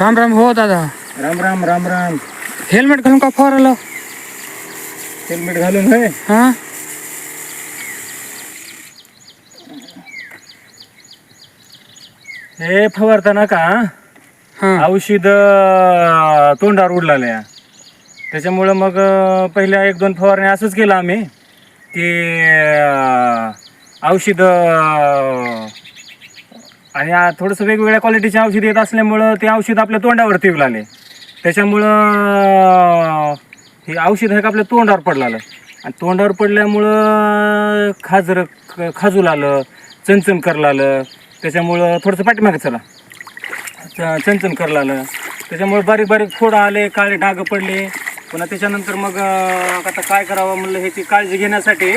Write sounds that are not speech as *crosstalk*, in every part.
राम राम हो दादा. राम राम राम राम. हेल्मेट घालून का फवारलं हेल्मेट घालून होय? हा? हे फवारताना का हा. औषध अं, तोंडावर उडलेलं त्याच्यामुळं मग अं, पहिल्या एक दोन फवारणी असंच केलं आम्ही. की अं, औषध अं, आणि आ- थोडंसं वेगवेगळ्या क्वालिटीचे औषध येत असल्यामुळं ते औषध आपल्या तोंडावरती लागले. त्याच्यामुळं अं, हे औषध आहे का आपल्या तोंडावर पडलं आणि तोंडावर पडल्यामुळं खाजर खाजू लागलं चणचण करायला आलं त्याच्यामुळं थोडंसं पाठीमागे चला. च- चणचण करायला आलं त्याच्यामुळे बारीक बारीक फोड आले काळे डाग पडले. पुन्हा त्याच्यानंतर मग अं, आता काय करावं म्हणलं ह्याची काळजी घेण्यासाठी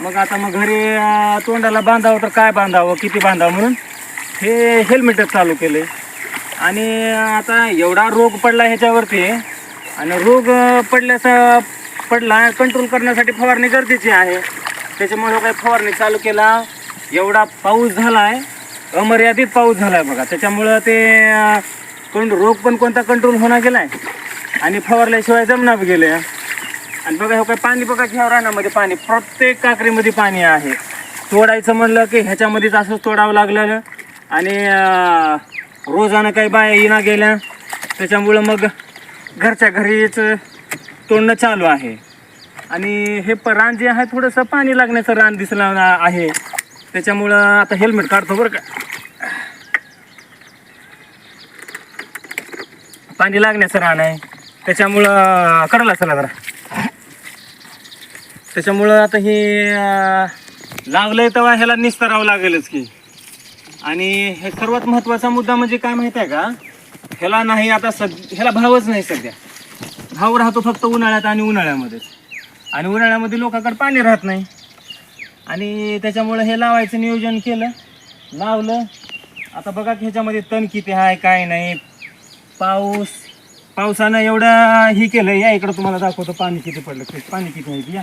मग आता मग घरी अं, तोंडाला बांधावं तर काय बांधावं किती बांधावं म्हणून? हे हेल्मेटच चालू केले आणि आता एवढा रोग पडला ह्याच्यावरती आणि रोग पडल्यास पडला कंट्रोल करण्यासाठी फवारणी गरजेची आहे. त्याच्यामुळे काही फवारणी चालू केला एवढा पाऊस झाला आहे अमर्यादित पाऊस झाला आहे बघा. त्याच्यामुळं ते कोण रोग पण कोणता कंट्रोल होणार गेलाय. आणि फवारल्याशिवाय जमणार गेले आणि बघा हे काय पाणी बघा घ्या रानामध्ये पाणी प्रत्येक काकरीमध्ये पाणी आहे. तोडायचं म्हणलं की ह्याच्यामध्येच असंच तोडावं लागलं आणि रोजानं काही बाया येणार गेल्या त्याच्यामुळं मग घरच्या घरीच तोडणं चालू आहे. आणि हे प रान जे आहे थोडंसं पाणी लागण्याचं रान दिसलं आहे. त्याच्यामुळं आता हेल्मेट काढतो बरं का. पाणी लागण्याचं रान आहे. त्याच्यामुळं कडला चला जरा. त्याच्यामुळं आता हे अं, लागलंय तेव्हा ह्याला निस्तरावं लागेलच की. आणि हे सर्वात महत्त्वाचा मुद्दा म्हणजे काय माहिती आहे का? ह्याला नाही आता सद ह्याला भावच नाही सध्या. भाव राहतो फक्त उन्हाळ्यात आणि उन्हाळ्यामध्येच. आणि उन्हाळ्यामध्ये लोकांकडे पाणी राहत नाही. आणि त्याच्यामुळं हे लावायचं नियोजन केलं लावलं. आता बघा की ह्याच्यामध्ये तण किती आहे काय नाही. पाऊस पावसानं एवढं ही केलं. या इकडं तुम्हाला दाखवतो पाणी किती पडलं. ते पाणी किती आहे या.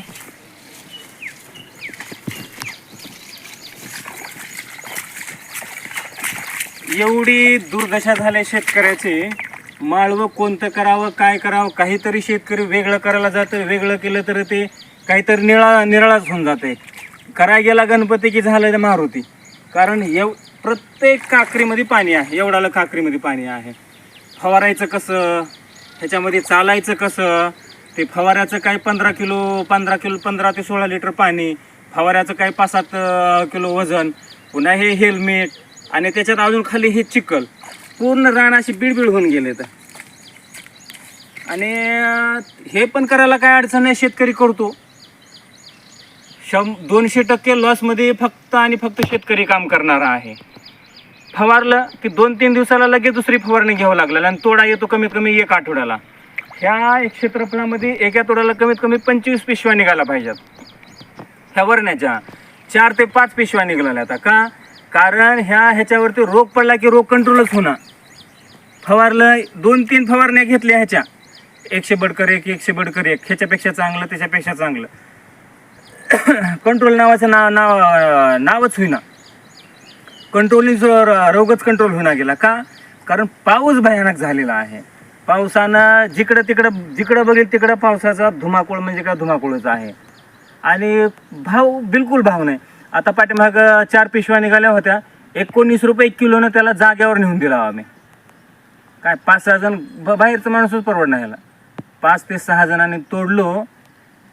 एवढी दुर्दशा झाल्या शेतकऱ्याचे. माळवं कोणतं करावं काय करावं काहीतरी शेतकरी वेगळं करायला जातं वेगळं केलं तर ते काहीतरी निळा निराळाच होऊन जाते. कराय गेला गणपती की झालं मारुती. कारण एव प्रत्येक काकरीमध्ये पाणी आहे एवढाला काकरीमध्ये पाणी आहे. फवारायचं कसं? ह्याच्यामध्ये चालायचं कसं? ते फवाऱ्याचं काय पंधरा किलो पंधरा किलो पंधरा ते सोळा लिटर पाणी फवाऱ्याचं काय पाच सात किलो वजन पुन्हा हे हेल्मेट आणि त्याच्यात अजून खाली हे चिखल. पूर्ण रान अशी बिडबिड होऊन गेले तर आणि हे पण करायला काय अडचण नाही शेतकरी करतो. शं दोनशे टक्के लॉसमध्ये फक्त आणि फक्त शेतकरी काम करणारा आहे. फवारलं की दोन तीन दिवसाला लगेच दुसरी फवारणी घ्यावं लागलं आणि तोडा येतो कमीत कमी एक आठवड्याला. ह्या एक क्षेत्रफळामध्ये एका तोड्याला कमीत कमी पंचवीस पिशव्या निघायला पाहिजेत. ह्या वरण्याच्या चार ते पाच पिशव्या निघाल्या आता. का? कारण ह्या ह्याच्यावरती रोग पडला की रोग कंट्रोलच होणार फवारलं दोन तीन फवारण्या घेतल्या ह्याच्या. एकशे बडकर एक एकशे बडकर एक. ह्याच्यापेक्षा चांगलं त्याच्यापेक्षा चांगलं. *coughs* कंट्रोल नावाचं नाव नाव नावच होईना. कंट्रोलिंग रोगच कंट्रोल होईना गेला. का? कारण पाऊस भयानक झालेला आहे. पावसानं जिकडं तिकडं जिकडं बघेल तिकडं पावसाचा धुमाकूळ म्हणजे काय धुमाकूळच आहे. आणि भाव बिलकुल भाव नाही. आता पाठीमाग चार पिशव्या निघाल्या होत्या. एकोणीस रुपये एक किलोनं त्याला जाग्यावर नेऊन दिला आम्ही. काय पाच सहा जण ब- बाहेरचा माणूसच परवडणार ह्याला. पाच ते सहा जणांनी तोडलो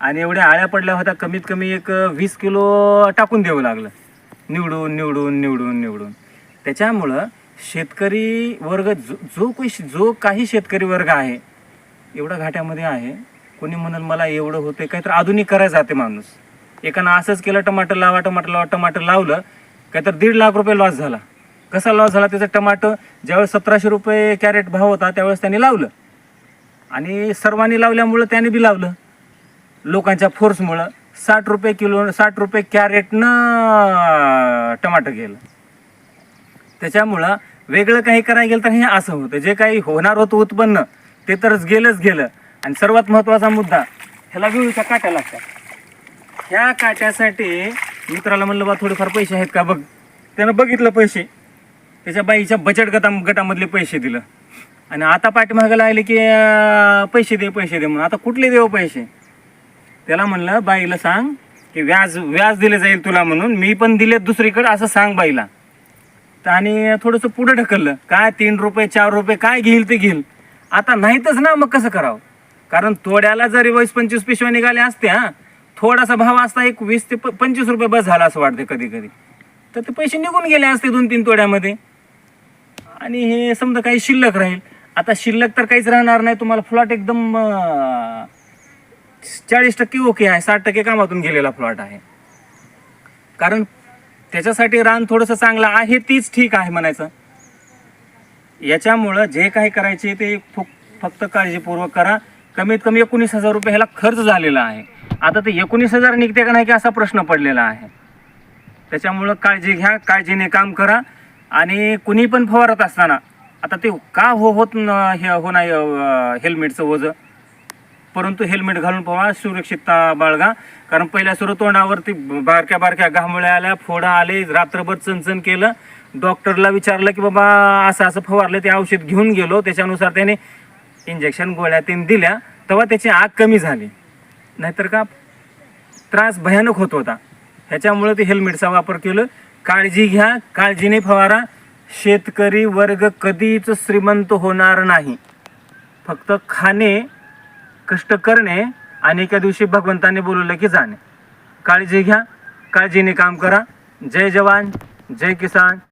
आणि एवढ्या आळ्या पडल्या होत्या कमीत कमी एक वीस किलो टाकून द्यावं लागलं. निवडून निवडून निवडून निवडून. त्याच्यामुळं शेतकरी वर्ग जो जो काही जो काही शेतकरी वर्ग आहे एवढा घाट्यामध्ये आहे कोणी म्हणाल मला एवढं होतं काहीतरी आधुनिक करायचं जाते माणूस. एकानं असंच केलं टमाटर लावा टमाटर लावा टमाटर लावलं काय तर दीड लाख रुपये लॉस झाला. कसा लॉस झाला? त्याचं टमाटर ज्यावेळेस सतराशे रुपये कॅरेट भाव होता त्यावेळेस त्यांनी लावलं. आणि सर्वांनी लावल्यामुळं त्याने बी लावलं. लोकांच्या फोर्समुळं साठ रुपये किलो साठ रुपये कॅरेटनं टमाटर गेलं. त्याच्यामुळं वेगळं काही करायला गेलं तर हे असं होतं. जे काही होणार होतं उत्पन्न ते तरच गेलंच गेलं. आणि सर्वात महत्त्वाचा मुद्दा ह्याला विळूच्या काट्या लागतात. ह्या काट्यासाठी मित्राला म्हणलं बा थोडेफार पैसे आहेत का बघ. त्यानं बघितलं पैसे. त्याच्या बाईच्या बचत गटा गटामधले पैसे दिलं. आणि आता पाठीमागं लागले की पैसे दे पैसे दे म्हणून. आता कुठले देऊ पैसे? त्याला म्हणलं बाईला सांग की व्याज व्याज दिले जाईल तुला म्हणून. मी पण दिले दुसरीकडं असं सांग बाईला. तर आणि थोडंसं पुढं ढकललं. काय तीन रुपये चार रुपये काय घेईल ते घेईल. आता नाहीतच ना मग कसं करावं? कारण तोड्याला जरी वीस पंचवीस पिशव्या निघाल्या असत्या थोडासा भाव असता एक वीस ते प- पंचवीस रुपये बस झाला असं वाटते कधी कधी. तर ते पैसे निघून गेले असते दोन तीन तोड्यामध्ये. आणि हे समजा काही शिल्लक राहील. आता शिल्लक तर काहीच राहणार नाही. तुम्हाला फ्लॉट एकदम चाळीस टक्के ओके आहे. साठ टक्के कामातून गेलेला फ्लॉट आहे. कारण त्याच्यासाठी रान थोडंसं चांगलं आहे तीच ठीक आहे म्हणायचं. याच्यामुळं जे काही करायचे ते फुक- फक्त काळजीपूर्वक करा. कमीत कमी एकोणीस हजार रुपये ह्याला खर्च झालेला आहे. आता ते एकोणीस हजार निघते का नाही की असा प्रश्न पडलेला आहे. त्याच्यामुळं काळजी घ्या काळजीने काम करा आणि कुणी पण फवारत असताना आता ते का हो होत न हे हो नाही हेल्मेटचं ओझं? परंतु हेल्मेट घालून पवा सुरक्षितता बाळगा. कारण पहिल्या सुरू तोंडावरती बारक्या बारक्या घामोळ्या आल्या फोडा आले रात्रभर चणचण केलं. डॉक्टरला विचारलं की बाबा असं असं फवारलं ते औषध घेऊन गेलो. त्याच्यानुसार त्याने इंजेक्शन गोळ्या तीन दिल्या. तेव्हा त्याची आग कमी झाली. नाहीतर का त्रास भयानक होत होता. ह्याच्यामुळे ते हेल्मेटचा वापर केलं. काळजी घ्या काळजीने फवारा. शेतकरी वर्ग कधीच श्रीमंत होणार नाही. फक्त खाणे कष्ट करणे आणि एका दिवशी भगवंताने बोलवलं की जाणे. काळजी घ्या काळजीने काम करा. जय जवान जय किसान.